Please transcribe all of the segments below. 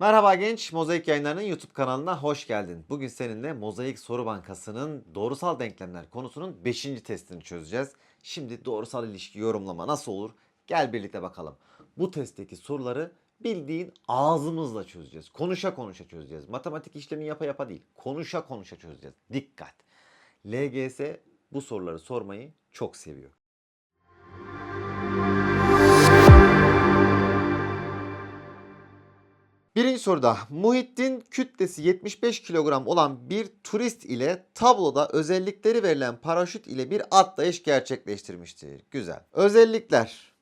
Merhaba genç, Mozaik Yayınları'nın YouTube kanalına hoş geldin. Bugün seninle Mozaik Soru Bankası'nın doğrusal denklemler konusunun 5. testini çözeceğiz. Şimdi doğrusal ilişki yorumlama nasıl olur? Gel birlikte bakalım. Bu testteki soruları bildiğin ağzımızla çözeceğiz. Konuşa konuşa çözeceğiz. Matematik işlemi yapa yapa değil. Konuşa konuşa çözeceğiz. Dikkat. LGS bu soruları sormayı çok seviyor. Birinci soruda Muhittin kütlesi 75 kilogram olan bir turist ile tabloda özellikleri verilen paraşüt ile bir atlayış gerçekleştirmiştir. Güzel. Özellikler.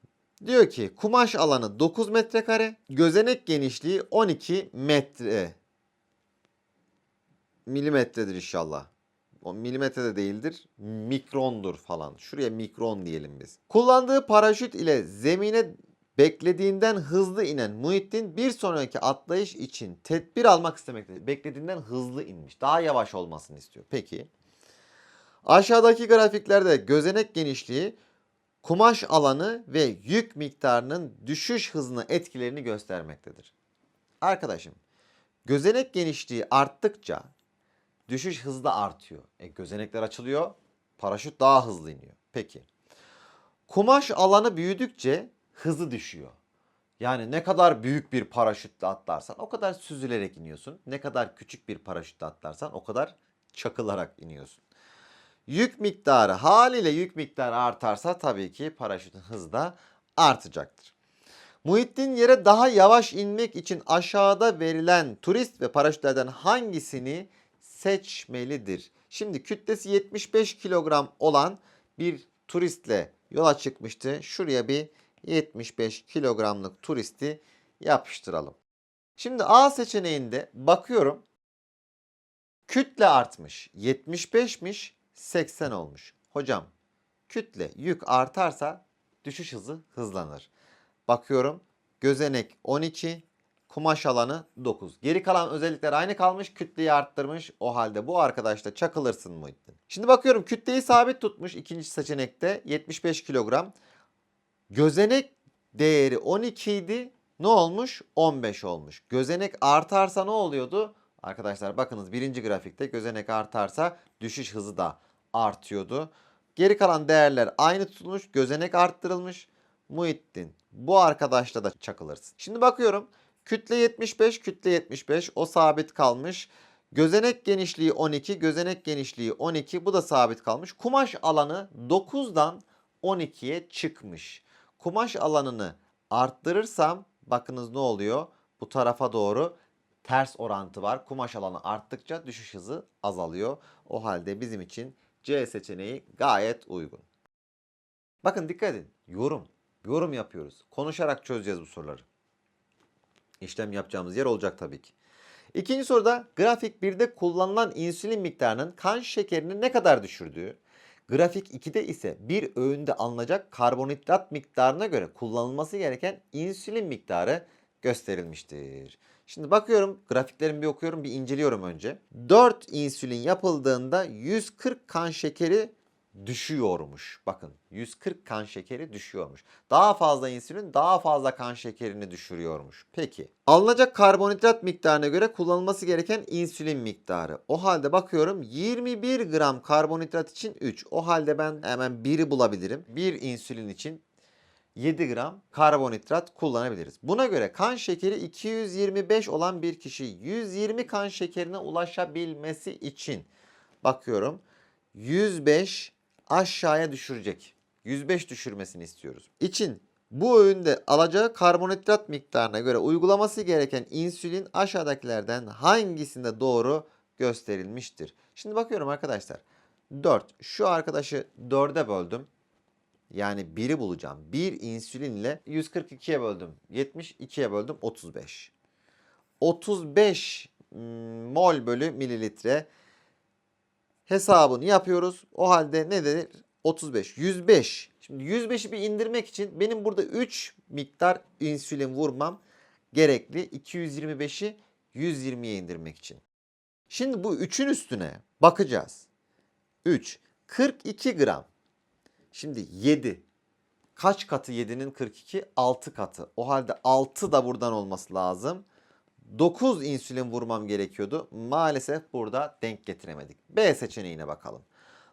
Diyor ki kumaş alanı 9 metrekare, gözenek genişliği 12 metre. Milimetredir inşallah. O milimetre de değildir. Mikrondur falan. Şuraya mikron diyelim biz. Kullandığı paraşüt ile zemine beklediğinden hızlı inen Muhittin bir sonraki atlayış için tedbir almak istemektedir. Beklediğinden hızlı inmiş. Daha yavaş olmasını istiyor. Peki. Aşağıdaki grafiklerde gözenek genişliği, kumaş alanı ve yük miktarının düşüş hızına etkilerini göstermektedir. Arkadaşım, gözenek genişliği arttıkça düşüş hızı da artıyor. E, gözenekler açılıyor, paraşüt daha hızlı iniyor. Peki. Kumaş alanı büyüdükçe hızı düşüyor. Yani ne kadar büyük bir paraşütle atlarsan o kadar süzülerek iniyorsun. Ne kadar küçük bir paraşütle atlarsan o kadar çakılarak iniyorsun. Yük miktarı haliyle yük miktarı artarsa tabii ki paraşütün hızı da artacaktır. Muhittin yere daha yavaş inmek için aşağıda verilen turist ve paraşütlerden hangisini seçmelidir? Şimdi kütlesi 75 kilogram olan bir turistle yola çıkmıştı. Şuraya bir 75 kilogramlık turisti yapıştıralım. Şimdi A seçeneğinde bakıyorum. Kütle artmış. 75'miş 80 olmuş. Hocam kütle yük artarsa düşüş hızı hızlanır. Bakıyorum gözenek 12, kumaş alanı 9. Geri kalan özellikler aynı kalmış. Kütleyi arttırmış. O halde bu arkadaşla çakılırsın Muhittin. Şimdi bakıyorum kütleyi sabit tutmuş ikinci seçenekte 75 kilogram. Gözenek değeri 12 idi. Ne olmuş? 15 olmuş. Gözenek artarsa ne oluyordu? Arkadaşlar bakınız birinci grafikte gözenek artarsa düşüş hızı da artıyordu. Geri kalan değerler aynı tutulmuş. Gözenek arttırılmış. Muhittin bu arkadaşla da çakılırsın. Şimdi bakıyorum. Kütle 75, kütle 75. O sabit kalmış. Gözenek genişliği 12, gözenek genişliği 12. Bu da sabit kalmış. Kumaş alanı 9'dan 12'ye çıkmış. Kumaş alanını arttırırsam bakınız ne oluyor? Bu tarafa doğru ters orantı var. Kumaş alanı arttıkça düşüş hızı azalıyor. O halde bizim için C seçeneği gayet uygun. Bakın dikkat edin. Yorum. Yorum yapıyoruz. Konuşarak çözeceğiz bu soruları. İşlem yapacağımız yer olacak tabii ki. İkinci soruda grafik 1'de kullanılan insülin miktarının kan şekerini ne kadar düşürdüğü, grafik 2'de ise bir öğünde alınacak karbonhidrat miktarına göre kullanılması gereken insülin miktarı gösterilmiştir. Şimdi bakıyorum grafiklerimi bir okuyorum bir inceliyorum önce. 4 insülin yapıldığında 140 kan şekeri düşüyormuş. Bakın 140 kan şekeri düşüyormuş. Daha fazla insülin daha fazla kan şekerini düşürüyormuş. Peki alınacak karbonhidrat miktarına göre kullanılması gereken insülin miktarı. O halde bakıyorum 21 gram karbonhidrat için 3. O halde ben hemen 1'i bulabilirim. 1 insülin için 7 gram karbonhidrat kullanabiliriz. Buna göre kan şekeri 225 olan bir kişi 120 kan şekerine ulaşabilmesi için bakıyorum 105 aşağıya düşürecek. 105 düşürmesini istiyoruz. İçin bu öğünde alacağı karbonhidrat miktarına göre uygulaması gereken insülin aşağıdakilerden hangisinde doğru gösterilmiştir? Şimdi bakıyorum arkadaşlar. 4. Şu arkadaşı 4'e böldüm. Yani 1'i bulacağım. 1 insülin ile 142'ye böldüm. 72'ye böldüm. 35. 35 mm, mol bölü mililitre hesabını yapıyoruz. O halde ne denir? 35. 105. Şimdi 105'i bir indirmek için benim burada 3 miktar insülin vurmam gerekli. 225'i 120'ye indirmek için. Şimdi bu 3'ün üstüne bakacağız. 3. 42 gram. Şimdi 7. Kaç katı 7'nin 42? 6 katı. O halde 6 da buradan olması lazım. 9 insülin vurmam gerekiyordu. Maalesef burada denk getiremedik. B seçeneğine bakalım.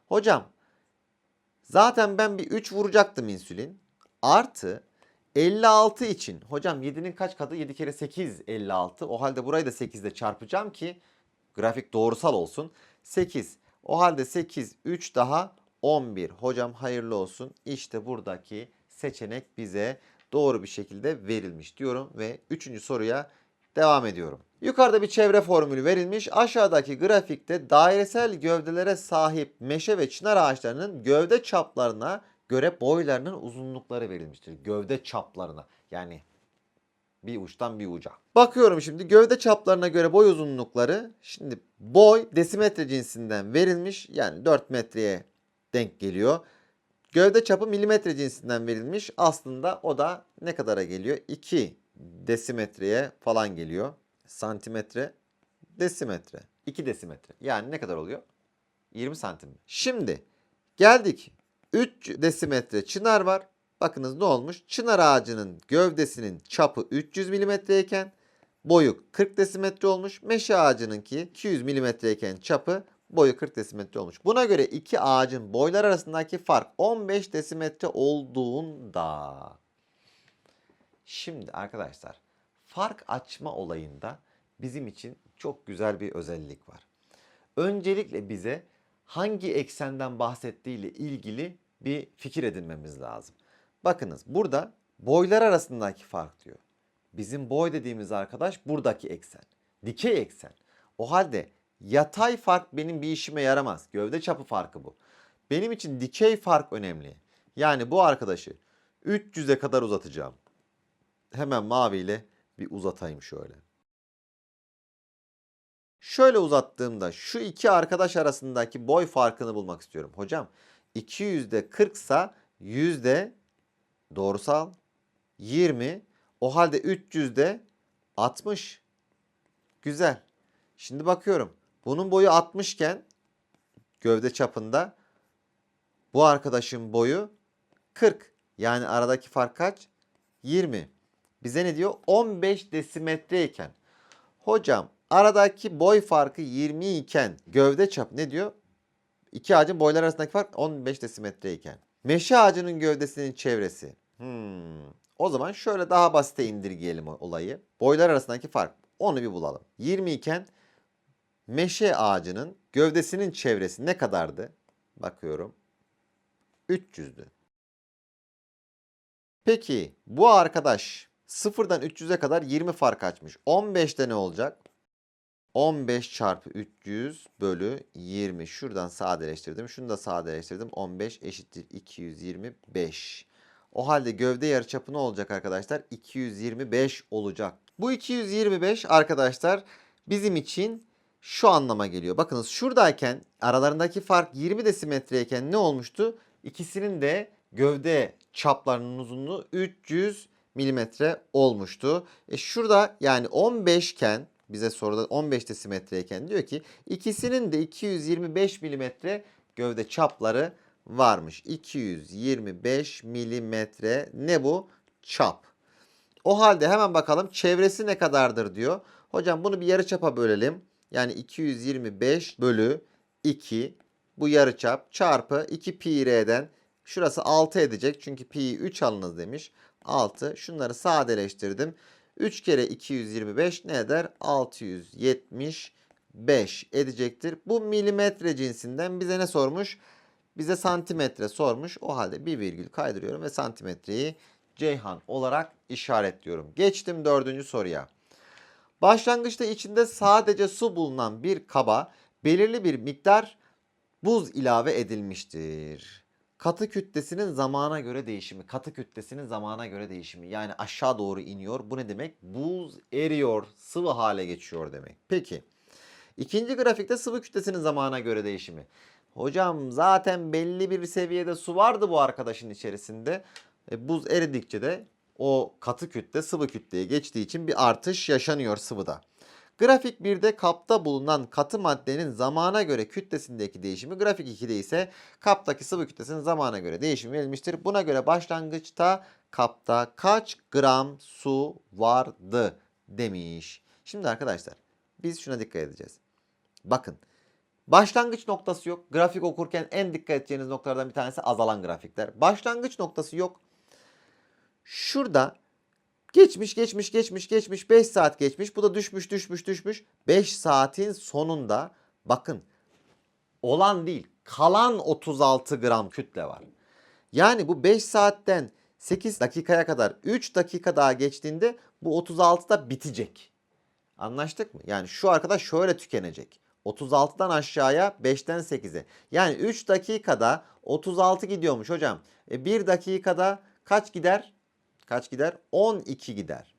Hocam zaten ben bir 3 vuracaktım insülin. Artı 56 için. Hocam 7'nin kaç katı? 7 kere 8 56. O halde burayı da 8 ile çarpacağım ki grafik doğrusal olsun. 8. O halde 8 3 daha 11. Hocam hayırlı olsun. İşte buradaki seçenek bize doğru bir şekilde verilmiş diyorum ve 3. soruya devam ediyorum. Yukarıda bir çevre formülü verilmiş. Aşağıdaki grafikte dairesel gövdelere sahip meşe ve çınar ağaçlarının gövde çaplarına göre boylarının uzunlukları verilmiştir. Gövde çaplarına yani bir uçtan bir uca. Bakıyorum şimdi gövde çaplarına göre boy uzunlukları. Şimdi boy desimetre cinsinden verilmiş. Yani 4 metreye denk geliyor. Gövde çapı milimetre cinsinden verilmiş. Aslında o da ne kadara geliyor? 2 desimetreye falan geliyor. Santimetre, desimetre. 2 desimetre. Yani ne kadar oluyor? 20 santim. Şimdi geldik. 3 desimetre çınar var. Bakınız ne olmuş? Çınar ağacının gövdesinin çapı 300 milimetreyken boyu 40 desimetre olmuş. Meşe ağacınınki 200 milimetreyken çapı boyu 40 desimetre olmuş. Buna göre iki ağacın boylar arasındaki fark 15 desimetre olduğunda Şimdi arkadaşlar fark açma olayında bizim için çok güzel bir özellik var. Öncelikle bize hangi eksenden bahsettiği ile ilgili bir fikir edinmemiz lazım. Bakınız burada boylar arasındaki fark diyor. Bizim boy dediğimiz arkadaş buradaki eksen. Dikey eksen. O halde yatay fark benim bir işime yaramaz. Gövde çapı farkı bu. Benim için dikey fark önemli. Yani bu arkadaşı 300'e kadar uzatacağım. Hemen maviyle bir uzatayım şöyle. Şöyle uzattığımda şu iki arkadaş arasındaki boy farkını bulmak istiyorum. Hocam 200'de 40 sa yüzde doğrusal 20 o halde 300'de 60. Güzel. Şimdi bakıyorum. Bunun boyu 60 iken gövde çapında bu arkadaşın boyu 40. Yani aradaki fark kaç? 20. Bize ne diyor? 15 desimetre iken. Hocam aradaki boy farkı 20 iken gövde çap ne diyor? İki ağacın boylar arasındaki fark 15 desimetre iken. Meşe ağacının gövdesinin çevresi. Hmm. O zaman şöyle daha basite indirgeyelim olayı. Boylar arasındaki fark. Onu bir bulalım. 20 iken meşe ağacının gövdesinin çevresi ne kadardı? Bakıyorum. 300'dü. Peki bu arkadaş sıfırdan 300'e kadar 20 fark açmış. 15'te ne olacak? 15 çarpı 300 bölü 20. Şuradan sadeleştirdim. Şunu da sadeleştirdim. 15 eşittir 225. O halde gövde yarıçapı ne olacak arkadaşlar? 225 olacak. Bu 225 arkadaşlar bizim için şu anlama geliyor. Bakınız şuradayken aralarındaki fark 20 desimetreyken ne olmuştu? İkisinin de gövde çaplarının uzunluğu 300 milimetre olmuştu. E şurada yani 15 iken bize soruda 15 desimetreyken diyor ki ikisinin de 225 milimetre gövde çapları varmış. 225 milimetre ne bu? Çap. O halde hemen bakalım çevresi ne kadardır diyor. Hocam bunu bir yarıçapa bölelim. Yani 225 bölü 2 bu yarıçap çarpı 2 pi r'den şurası 6 edecek. Çünkü pi'yi 3 alınız demiş. 6. Şunları sadeleştirdim. 3 kere 225 ne eder? 675 edecektir. Bu milimetre cinsinden bize ne sormuş? Bize santimetre sormuş. O halde bir virgül kaydırıyorum ve santimetreyi Ceyhan olarak işaretliyorum. Geçtim dördüncü soruya. Başlangıçta içinde sadece su bulunan bir kaba belirli bir miktar buz ilave edilmiştir. Katı kütlesinin zamana göre değişimi. Katı kütlesinin zamana göre değişimi. Yani aşağı doğru iniyor. Bu ne demek? Buz eriyor, sıvı hale geçiyor demek. Peki. İkinci grafikte sıvı kütlesinin zamana göre değişimi. Hocam zaten belli bir seviyede su vardı bu arkadaşın içerisinde. E, buz eridikçe de o katı kütle sıvı kütleye geçtiği için bir artış yaşanıyor sıvıda. Grafik 1'de kapta bulunan katı maddenin zamana göre kütlesindeki değişimi, grafik 2'de ise kaptaki sıvı kütlesinin zamana göre değişimi verilmiştir. Buna göre başlangıçta kapta kaç gram su vardı demiş. Şimdi arkadaşlar biz şuna dikkat edeceğiz. Bakın başlangıç noktası yok. Grafik okurken en dikkat edeceğiniz noktalardan bir tanesi azalan grafikler. Başlangıç noktası yok. Şurada geçmiş geçmiş geçmiş geçmiş 5 saat geçmiş. Bu da düşmüş düşmüş düşmüş. 5 saatin sonunda bakın olan değil kalan 36 gram kütle var. Yani bu 5 saatten 8 dakikaya kadar 3 dakika daha geçtiğinde bu 36 da bitecek. Anlaştık mı? Yani şu arkadaş şöyle tükenecek. 36'dan aşağıya 5'ten 8'e. Yani 3 dakikada 36 gidiyormuş hocam. E 1 dakikada kaç gider? Kaç gider? 12 gider.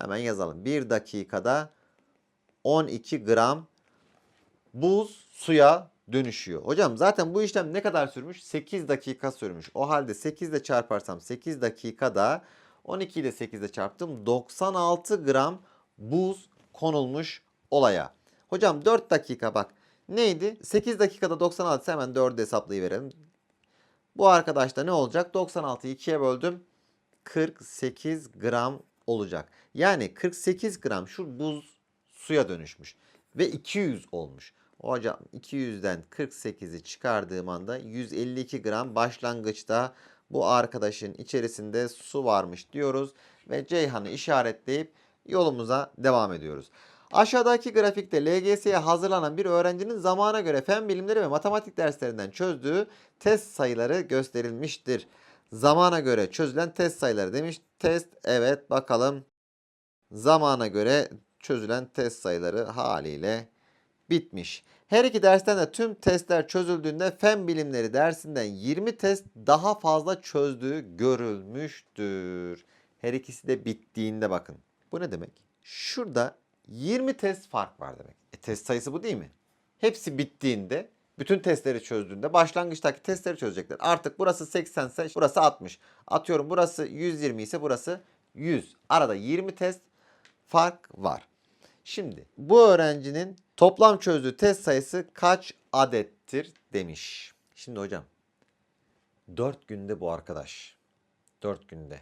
Hemen yazalım. 1 dakikada 12 gram buz suya dönüşüyor. Hocam zaten bu işlem ne kadar sürmüş? 8 dakika sürmüş. O halde 8 ile çarparsam 8 dakikada 12 ile 8 ile çarptım. 96 gram buz konulmuş olaya. Hocam 4 dakika bak. Neydi? 8 dakikada 96 hemen 4'ü hesaplayıverelim. Bu arkadaşta ne olacak? 96'yı 2'ye böldüm. 48 gram olacak. Yani 48 gram şu buz suya dönüşmüş. Ve 200 olmuş. Hocam 200'den 48'i çıkardığım anda 152 gram başlangıçta bu arkadaşın içerisinde su varmış diyoruz. Ve Ceyhan'ı işaretleyip yolumuza devam ediyoruz. Aşağıdaki grafikte LGS'ye hazırlanan bir öğrencinin zamana göre fen bilimleri ve matematik derslerinden çözdüğü test sayıları gösterilmiştir. Zamana göre çözülen test sayıları demiş. Test evet bakalım. Zamana göre çözülen test sayıları haliyle bitmiş. Her iki dersten de tüm testler çözüldüğünde fen bilimleri dersinden 20 test daha fazla çözdüğü görülmüştür. Her ikisi de bittiğinde bakın. Bu ne demek? Şurada 20 test fark var demek. E, test sayısı bu değil mi? Hepsi bittiğinde bütün testleri çözdüğünde başlangıçtaki testleri çözecekler. Artık burası 80 ise burası 60. Atıyorum burası 120 ise burası 100. Arada 20 test fark var. Şimdi bu öğrencinin toplam çözdüğü test sayısı kaç adettir demiş. Şimdi hocam 4 günde bu arkadaş 4 günde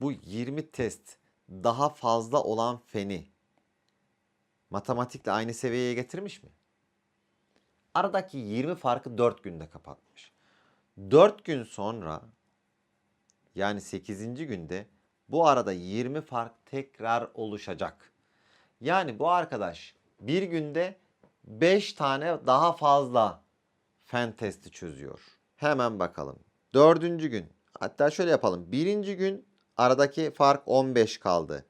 bu 20 test daha fazla olan feni matematikle aynı seviyeye getirmiş mi? Aradaki 20 farkı 4 günde kapatmış. 4 gün sonra yani 8. günde bu arada 20 fark tekrar oluşacak. Yani bu arkadaş bir günde 5 tane daha fazla fen testi çözüyor. Hemen bakalım. Dördüncü gün. Hatta şöyle yapalım. Birinci gün aradaki fark 15 kaldı.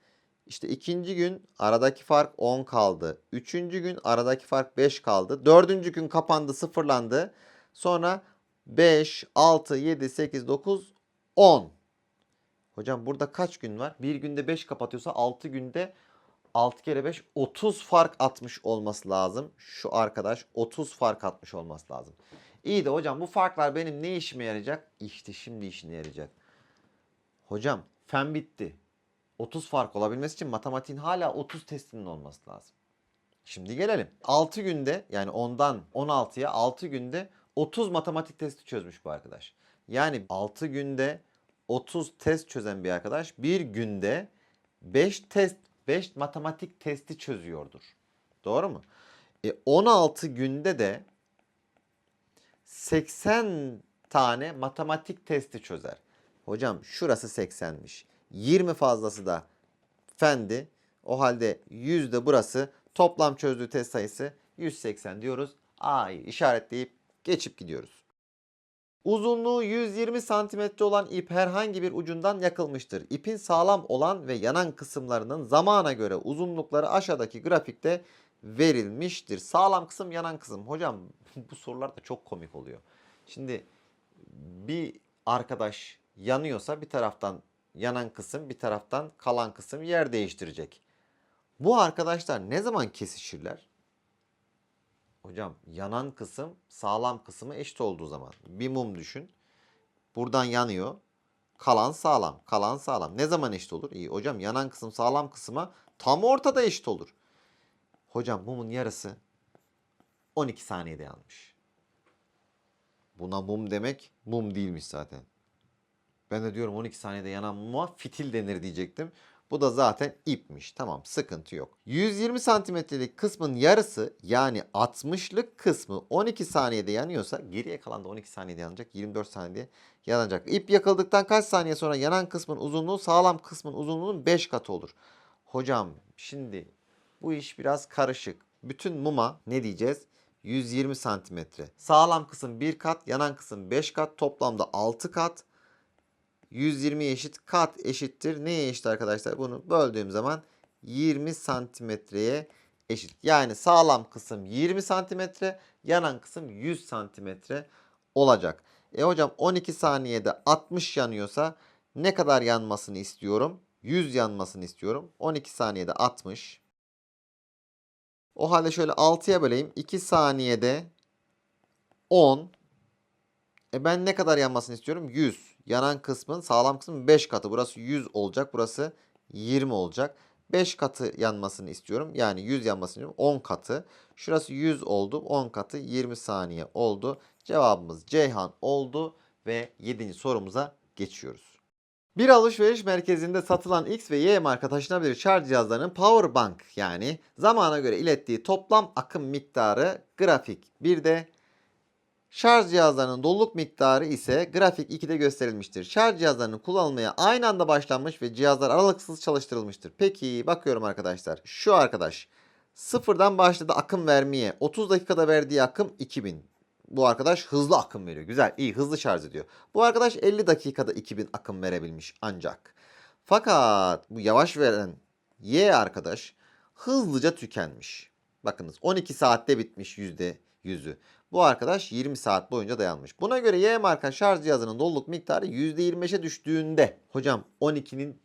İşte ikinci gün aradaki fark 10 kaldı. Üçüncü gün aradaki fark 5 kaldı. Dördüncü gün kapandı sıfırlandı. Sonra 5, 6, 7, 8, 9, 10. Hocam burada kaç gün var? Bir günde 5 kapatıyorsa 6 günde 6 kere 5 30 fark atmış olması lazım. Şu arkadaş 30 fark atmış olması lazım. İyi de hocam bu farklar benim ne işime yarayacak? İşte şimdi işine yarayacak. Hocam fen bitti. 30 fark olabilmesi için matematiğin hala 30 testinin olması lazım. Şimdi gelelim. 6 günde yani 10'dan 16'ya 6 günde 30 matematik testi çözmüş bu arkadaş. Yani 6 günde 30 test çözen bir arkadaş bir günde 5 test 5 matematik testi çözüyordur. Doğru mu? E 16 günde de 80 tane matematik testi çözer. Hocam şurası 80'miş. 20 fazlası da fendi. O halde 100 de burası. Toplam çözdüğü test sayısı 180 diyoruz. A'yı işaretleyip geçip gidiyoruz. Uzunluğu 120 santimetre olan ip herhangi bir ucundan yakılmıştır. İpin sağlam olan ve yanan kısımlarının zamana göre uzunlukları aşağıdaki grafikte verilmiştir. Sağlam kısım yanan kısım. Hocam bu sorular da çok komik oluyor. Şimdi bir arkadaş yanıyorsa bir taraftan yanan kısım bir taraftan kalan kısım yer değiştirecek. Bu arkadaşlar ne zaman kesişirler? Hocam yanan kısım sağlam kısmı eşit olduğu zaman. Bir mum düşün. Buradan yanıyor. Kalan sağlam. Kalan sağlam. Ne zaman eşit olur? İyi hocam yanan kısım sağlam kısma tam ortada eşit olur. Hocam mumun yarısı 12 saniyede yanmış. Buna mum demek mum değilmiş zaten. Ben de diyorum 12 saniyede yanan muma fitil denir diyecektim. Bu da zaten ipmiş. Tamam sıkıntı yok. 120 santimetrelik kısmın yarısı yani 60'lık kısmı 12 saniyede yanıyorsa geriye kalan da 12 saniyede yanacak. 24 saniyede yanacak. İp yakıldıktan kaç saniye sonra yanan kısmın uzunluğu sağlam kısmın uzunluğunun 5 katı olur. Hocam şimdi bu iş biraz karışık. Bütün muma ne diyeceğiz? 120 santimetre. Sağlam kısım 1 kat, yanan kısım 5 kat. Toplamda 6 kat. 120 eşit kat eşittir. Neye eşit arkadaşlar? Bunu böldüğüm zaman 20 santimetreye eşit. Yani sağlam kısım 20 santimetre, yanan kısım 100 santimetre olacak. E hocam 12 saniyede 60 yanıyorsa ne kadar yanmasını istiyorum? 100 yanmasını istiyorum. 12 saniyede 60. O halde şöyle 6'ya böleyim. 2 saniyede 10. E ben ne kadar yanmasını istiyorum? 100. Yanan kısmın sağlam kısmın 5 katı. Burası 100 olacak. Burası 20 olacak. 5 katı yanmasını istiyorum. Yani 100 yanmasını istiyorum. 10 katı. Şurası 100 oldu. 10 katı 20 saniye oldu. Cevabımız Ceyhan oldu ve 7. sorumuza geçiyoruz. Bir alışveriş merkezinde satılan X ve Y marka taşınabilir şarj cihazlarının power bank yani zamana göre ilettiği toplam akım miktarı grafik 1'de Şarj cihazlarının doluluk miktarı ise grafik 2'de gösterilmiştir. Şarj cihazlarının kullanılmaya aynı anda başlanmış ve cihazlar aralıksız çalıştırılmıştır. Peki bakıyorum arkadaşlar. Şu arkadaş sıfırdan başladı akım vermeye. 30 dakikada verdiği akım 2000. Bu arkadaş hızlı akım veriyor. Güzel, iyi, hızlı şarj ediyor. Bu arkadaş 50 dakikada 2000 akım verebilmiş ancak. Fakat bu yavaş veren Y arkadaş hızlıca tükenmiş. Bakınız 12 saatte bitmiş %100'ü. Bu arkadaş 20 saat boyunca dayanmış. Buna göre Y marka şarj cihazının doluluk miktarı %25'e düştüğünde. Hocam 12'nin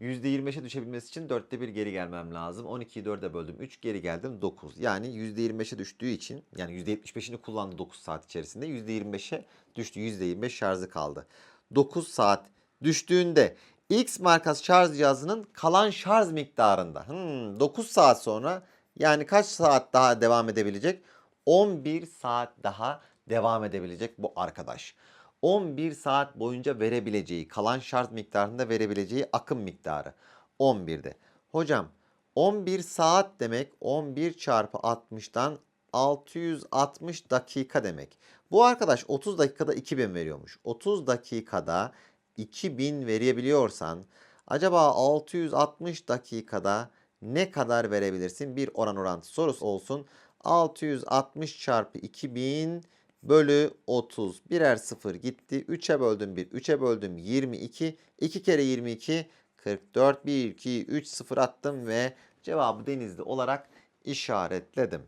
%25'e düşebilmesi için 4'te 1 geri gelmem lazım. 12'yi 4'e böldüm 3 geri geldim 9. Yani %25'e düştüğü için yani %75'ini kullandı 9 saat içerisinde %25'e düştü. %25 şarjı kaldı. 9 saat düştüğünde X markası şarj cihazının kalan şarj miktarında hmm, 9 saat sonra yani kaç saat daha devam edebilecek? 11 saat daha devam edebilecek bu arkadaş. 11 saat boyunca verebileceği, kalan şarj miktarında verebileceği akım miktarı 11'de. Hocam 11 saat demek 11 çarpı 60'tan 660 dakika demek. Bu arkadaş 30 dakikada 2000 veriyormuş. 30 dakikada 2000 verebiliyorsan acaba 660 dakikada ne kadar verebilirsin? Bir oran orantı sorusu olsun. 660 çarpı 2000 bölü 30. Birer sıfır gitti. 3'e böldüm 1. 3'e böldüm 22. 2 kere 22 44. 1, 2, 3 sıfır attım ve cevabı denizli olarak işaretledim.